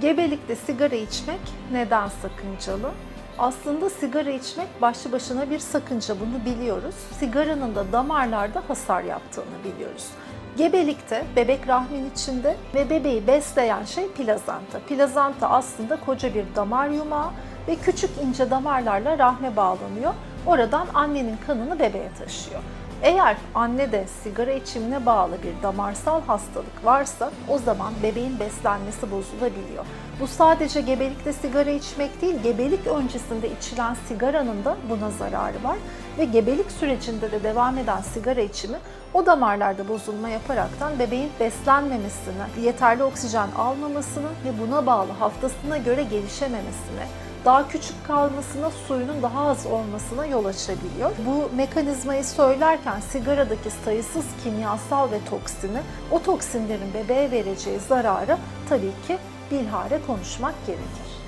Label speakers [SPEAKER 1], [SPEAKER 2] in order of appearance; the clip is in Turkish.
[SPEAKER 1] Gebelikte sigara içmek neden sakıncalı? Aslında sigara içmek başlı başına bir sakınca bunu biliyoruz. Sigaranın da damarlarda hasar yaptığını biliyoruz. Gebelikte bebek rahmin içinde ve bebeği besleyen şey plazanta. Plazanta aslında koca bir damar yumağı ve küçük ince damarlarla rahme bağlanıyor. Oradan annenin kanını bebeğe taşıyor. Eğer annede sigara içimine bağlı bir damarsal hastalık varsa o zaman bebeğin beslenmesi bozulabiliyor. Bu sadece gebelikte sigara içmek değil, gebelik öncesinde içilen sigaranın da buna zararı var. Ve gebelik sürecinde de devam eden sigara içimi o damarlarda bozulma yaparaktan bebeğin beslenmemesine, yeterli oksijen almamasını ve buna bağlı haftasına göre gelişememesine, daha küçük kalmasına, suyunun daha az olmasına yol açabiliyor. Bu mekanizmayı söylerken sigaradaki sayısız kimyasal ve toksini, o toksinlerin bebeğe vereceği zararı tabii ki bilhare konuşmak gerekir.